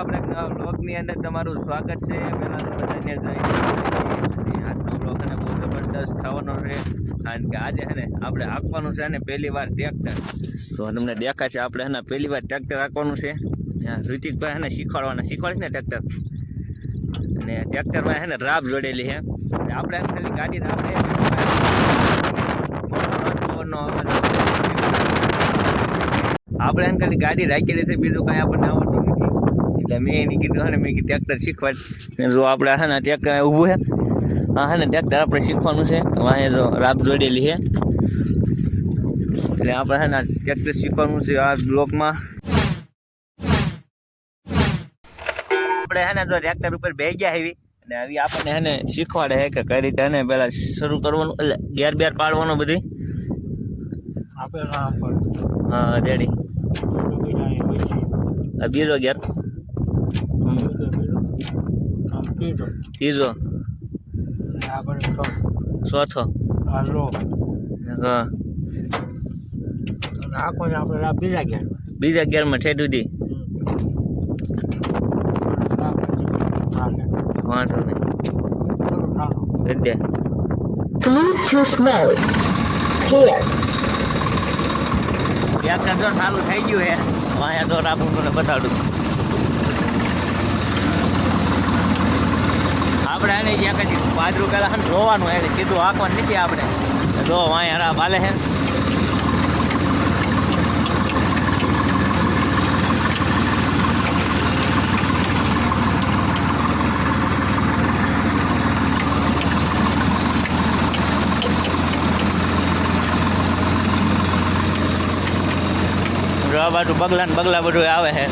આપણે બ્લોગની અંદર તમારું સ્વાગત છે. પહેલાં તો બધાને જય આજનો બ્લોગ અને બહુ જબરદસ્ત થવાનો છે. કારણ કે આજે છે ને, આપણે આપવાનું છે ને પહેલી વાર ટ્રેક્ટર. તો તમને દેખાય છે, આપણે છે ને, પહેલી વાર ટ્રેક્ટર આપવાનું છે. ઋતિકભાઈ છે ને શીખવાડવાના શીખવાડીશ ને ટ્રેક્ટર? અને ટ્રેક્ટરમાં છે ને રાબ જોડેલી છે. આપણે ખાલી ગાડી રાખે આપણે એને ખાલી ગાડી રાખેલી છે, બીજું કાંઈ આપણને આવડતું નથી. એટલે મેં એને કીધું હા ને મેં કીધું ટ્રેક્ટર શીખવા જો આપણે હે ને ટ્રેક્ટર ઊભું છે. હા ને ટ્રેક્ટર આપણે શીખવાનું છે. વાંહે જો રાબ જોડેલી છે. એટલે આપણે હા ને ટ્રેક્ટર શીખવાનું છે આ બ્લોકમાં. આપણે હે ને જો ટ્રેક્ટર ઉપર બે ગયા એવી અને આવી આપણને હે ને શીખવાડે છે કે કઈ રીતે હે ને પહેલાં શરૂ કરવાનું એટલે ગેર બેર પાડવાનું બધી હા રેડી. આ બીજો ગેર. આપણે આ બીજા ગેર બીજા ગેરમાં ઠેઠ સુધી. વાંધો નહીં. કરી દે Bluetooth mode. Pair. સારું થઈ ગયું હે. અહીંયા તો રાખું તને બતાડું. જ્યાં કદી બાજુ પહેલાં જોવાનું એટલે સીધું હાંકવાનું નથી આપણે. જો વાંય હરા ભાલે હે આ બાજુ બગલા ને બગલા બધું આવે છે.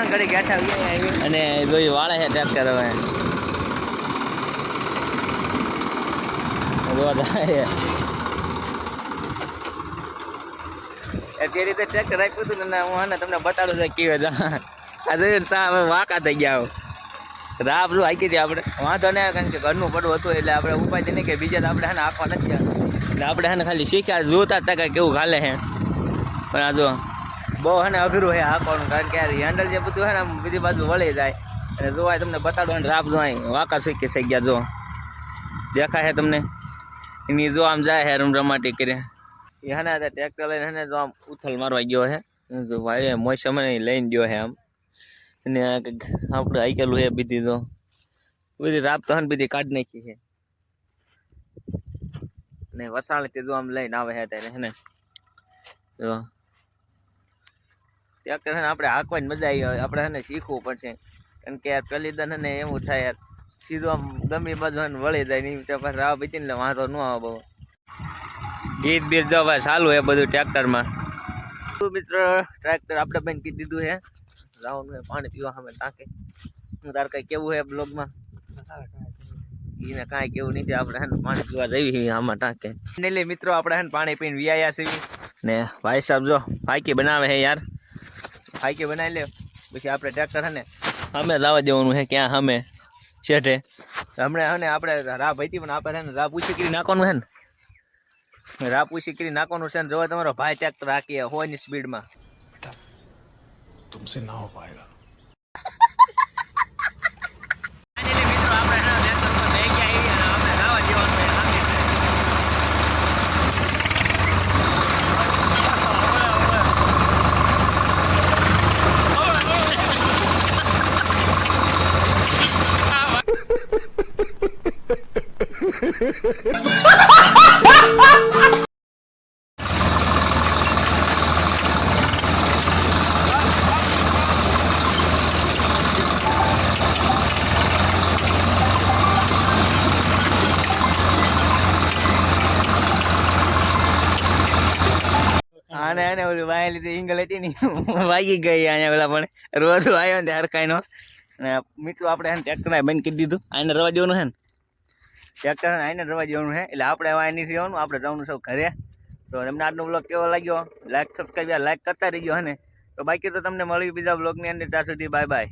આપણને ઘડી આવી અને જોઈ વાળે છે ટ્રેક્ટર હવે. તે રીતે ટ્રેક્ટર રાખ્યું હતું ને હું હે ને તમને બતાડું છું, કેવી જા વાંકા થઈ ગયા રાબ જો હાકી આપણે. વાંધો નહીં કારણ કે ઘરનું પડવું હતું એટલે આપણે ઉપાય ને કે બીજા આપણે હે ને આપવા નથી એટલે આપણે હે ને ખાલી શીખ્યા, જોતા હતા કેવું ખાલે છે. પણ આ જો બહુ હે ને અઘરું હે હાંકવાનું કારણ કે હેન્ડલ જે બધું હે ને બીજી બાજુ વળી જાય. અને જોવાય તમને બતાડો અને રાપ જોવાય વાંકા શીખી થઈ ગયા જો. દેખાય છે તમને? એની જો આમ જાય છે રમરમાટી કરી. એ હે ને ટ્રેક્ટર લઈને હે ને જો આમ ઉથલ મારવા ગયો છે જો ભાઈ મોસમ લઈને ગયો છે આમ. અને આપણે આઈકેલું હે બીજી જો. બધી રાબ તો હે ને બધી કાઢી નાખી છે ને વસાણથી જો આમ લઈને આવે હે ત્યારે, હે ને? જો. ટ્રેક્ટર છે ને આપણે હાંકવાની મજા આવી હોય. આપણે છે ને શીખવું પડશે. કારણ કે યાર પહેલી દન ને એવું થાય યાર. સીધું આમ ગમે બાજુ વળી જાય નહીં તો પછી રાવ પીતી ને વાંધો ન આવે બહુ. ગીત બીત જો ભાઈ, ચાલુ એ બધું ટ્રેક્ટરમાં. મિત્રો, ટ્રેક્ટર આપણે બેન કીધી દીધું છે રાવનું પાણી પીવા સામે ટાંકે. હું તાર કઈ કેવું છે બ્લોગમાં? એને કાંઈ કેવું નથી. આપણે હેને પાણી પીવા જઈએ આમાં ટાંકે. એટલે મિત્રો, આપણે હેને પાણી પીને વ્યાયા છીએ. ને ભાઈ સાહેબ જો ફાઈકી બનાવે છે યાર. હાઈકે બનાવી લે પછી આપણે ટ્રેક્ટર હે ને સામે લાવવા દેવાનું છે ક્યાં સામે છેઠે હમણાં હે ને આપણે રાહ ભાઈતી, પણ આપણે હે ને રાહ પૂછી કરી નાખવાનું છે ને. રાહ પૂછી કરી નાખવાનું છે ને, જોવા તમારો ભાઈ ટ્રેક્ટર હાકી હોયની સ્પીડમાં બેટા, તુમસે ના હો પાએગા આને આને ઓલું વાય લીધી ઇંગલ હતી ને વાગી ગઈ અહીંયા પેલા પણ રોધું આવ્યો ને ત્યારે કાંઈ નો અને મિત્રો આપણે એને ટ્રેક્ટર બંધ કરી દીધું આને રવા દેવાનું છે ને ટ્રેક્ટર આઈને રવા જવાનું છે. એટલે આપણે હવે નહીં જવાનું, આપણે જવાનું સૌ ઘરે. તો તમને આજનો બ્લોગ કેવો લાગ્યો? લાઈક સબસ્ક્રાઈબ લાઈક કરતા રહીજો, હે ને? તો બાકી તો તમને મળ્યું બીજા બ્લોગની અંદર. ત્યાં સુધી બાય બાય